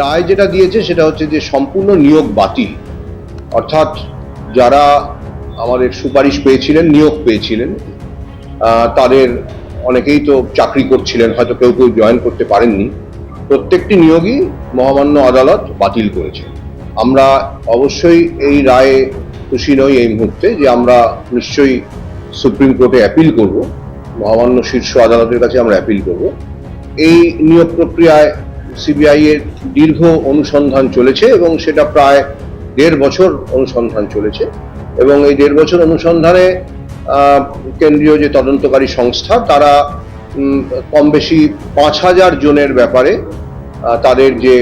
রায় যেটা দিয়েছে সেটা হচ্ছে যে সম্পূর্ণ নিয়োগ বাতিল। অর্থাৎ যারা আমাদের সুপারিশ পেয়েছিলেন, নিয়োগ পেয়েছিলেন তাদের অনেকেই তো চাকরি করছিলেন, হয়তো কেউ কেউ জয়েন করতে পারেননি। প্রত্যেকটি নিয়োগই মহামান্য আদালত বাতিল করেছে। আমরা অবশ্যই এই রায়ে খুশি নই এই মুহূর্তে যে আমরা নিশ্চয়ই সুপ্রিম কোর্টে অ্যাপিল করব। মহামান্য শীর্ষ আদালতের কাছে আমরা অ্যাপিল করব। এই নিয়োগ প্রক্রিয়ায় সিবিআই এর দীর্ঘ অনুসন্ধান চলেছে এবং সেটা প্রায় দেড় বছর অনুসন্ধান চলেছে। এবং এই দেড় বছর অনুসন্ধানে কেন্দ্রীয় যে তদন্তকারী সংস্থা, তারা কম বেশি পাঁচ হাজার জনের ব্যাপারে তাদের যে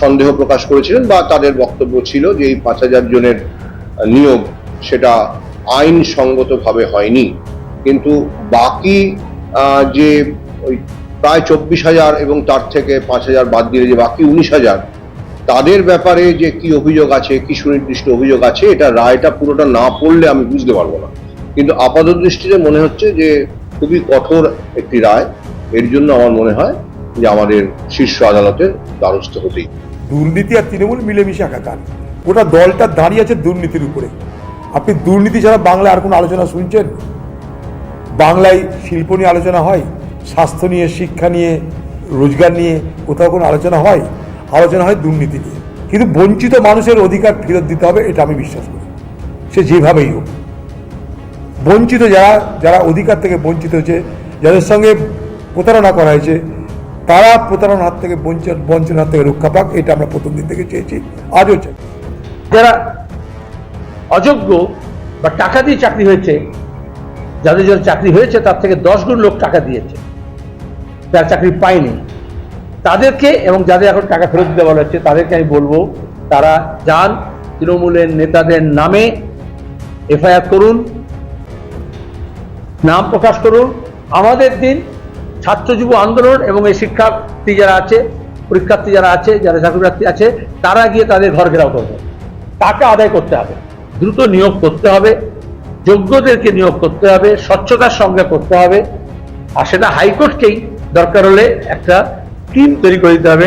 সন্দেহ প্রকাশ করেছিলেন বা তাদের বক্তব্য ছিল যে এই পাঁচ হাজার জনের নিয়োগ সেটা আইনসঙ্গতভাবে হয়নি। কিন্তু বাকি যে ওই প্রায় চব্বিশ হাজার এবং তার থেকে পাঁচ হাজার বাদ দিলে যে বাকি উনিশ হাজার, তাদের ব্যাপারে যে কি অভিযোগ আছে, কি সুনির্দিষ্ট অভিযোগ আছে, এটা রায়টা পুরোটা না পড়লে আমি বুঝতে পারব না। কিন্তু আপাত দৃষ্টিতে মনে হচ্ছে যে খুবই কঠোর একটি রায়। এর জন্য আমার মনে হয় যে আমাদের শীর্ষ আদালতের দ্বারস্থ হতেই দুর্নীতি আর তৃণমূল মিলেমিশে একাকার গোটা দলটা দাঁড়িয়ে আছে দুর্নীতির উপরে। আপনি দুর্নীতি ছাড়া বাংলায় আর কোনো আলোচনা শুনছেন? বাংলায় শিল্প নিয়ে আলোচনা হয়? স্বাস্থ্য নিয়ে, শিক্ষা নিয়ে, রোজগার নিয়ে কোথাও কোনো আলোচনা হয়? আলোচনা হয় দুর্নীতি নিয়ে। কিন্তু বঞ্চিত মানুষের অধিকার ফেরত দিতে হবে, এটা আমি বিশ্বাস করি। সে যেভাবেই হোক। বঞ্চিত যারা যারা অধিকার থেকে বঞ্চিত হয়েছে, যাদের সঙ্গে প্রতারণা করা হয়েছে, তারা প্রতারণার হাত থেকে বঞ্চন, বঞ্চনার হাত থেকে রক্ষা পাক, এটা আমরা প্রথম দিন থেকে চেয়েছি। আজও চাই। যারা অযোগ্য বা টাকা দিয়ে চাকরি হয়েছে, যাদের যাদের চাকরি হয়েছে, তার থেকে দশ গুণ লোক টাকা দিয়েছে। যারা চাকরি পায়নি, তাদেরকে এবং যাদের এখন টাকা ফেরত দিতে বলা হচ্ছে, তাদেরকে আমি বলব, তারা যান, তৃণমূলের নেতাদের নামে এফআইআর করুন, নাম প্রকাশ করুন। আমাদের দিন ছাত্র যুব আন্দোলন এবং এই শিক্ষার্থী যারা আছে, পরীক্ষার্থী যারা আছে, যারা চাকরিপ্রার্থী আছে, তারা গিয়ে তাদের ঘর ঘেরাও করবে। টাকা আদায় করতে হবে, দ্রুত নিয়োগ করতে হবে, যোগ্যদেরকে নিয়োগ করতে হবে, স্বচ্ছতার সঙ্গে করতে হবে। আর সেটা হাইকোর্টকেই দরকার হলে একটা টিম তৈরি করে দিতে হবে।